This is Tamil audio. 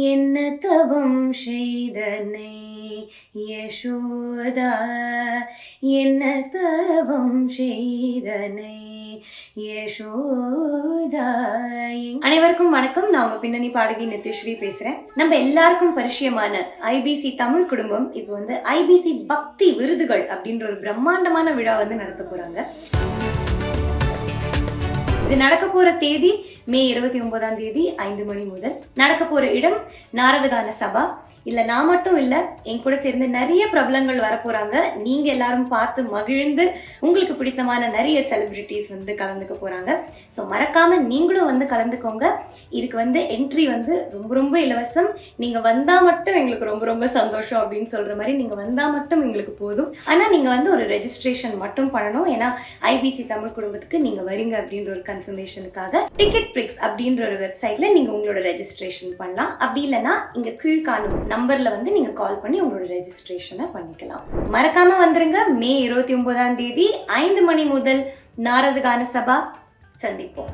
என்ன தவம் செய்தனை யசோதா? என்ன தவம் செய்தனை யசோதா? அனைவருக்கும் வணக்கம். நான் உங்க பின்னணி பாடகி நித்யஸ்ரீ பேசுறேன். நம்ம எல்லாருக்கும் பரிச்சயமான ஐபிசி தமிழ் குடும்பம் இப்போ வந்து ஐபிசி பக்தி விருதுகள் அப்படின்ற ஒரு பிரம்மாண்டமான விழா வந்து நடத்த போறாங்க. இது நடக்க போற தேதி மே இருபத்தி ஒன்பதாம் தேதி ஐந்து மணி முதல் நடக்க போற இடம் நாரதகான சபா. இல்ல நான் மட்டும் இல்ல என் கூட சேர்ந்து நிறைய பிரபலங்கள் வரப்போறாங்க. நீங்க எல்லாரும் பார்த்து மகிழ்ந்து உங்களுக்கு பிடித்தமான நிறைய செலிபிரிட்டிஸ் வந்து கலந்துக்க போறாங்க. ஸோ மறக்காம நீங்களும் வந்து கலந்துக்கோங்க. இதுக்கு வந்து என்ட்ரி வந்து ரொம்ப ரொம்ப இலவசம். நீங்க வந்தா மட்டும் எங்களுக்கு ரொம்ப ரொம்ப சந்தோஷம் அப்படின்னு சொல்ற மாதிரி நீங்க வந்தா மட்டும் எங்களுக்கு போதும். ஆனா நீங்க வந்து ஒரு ரெஜிஸ்ட்ரேஷன் மட்டும் பண்ணணும். ஏன்னா ஐபிசி தமிழ் குடும்பத்துக்கு நீங்க வரீங்க அப்படின்ற ஒரு கன்ஃபர்மேஷனுக்காக டிக்கெட் பிரிக்ஸ் அப்படின்ற ஒரு வெப்சைட்ல நீங்க உங்களோட ரெஜிஸ்ட்ரேஷன் பண்ணலாம். அப்படி இல்லைன்னா இங்க கீழ்காணும் நம்பர்ல வந்து நீங்க கால் பண்ணி உங்களோட ரெஜிஸ்ட்ரேஷனை பண்ணிக்கலாம். மறக்காம வந்துருங்க. மே இருபத்தி ஒன்பதாம் தேதி ஐந்து மணி முதல் நாரதகான சபா சந்திப்போம்.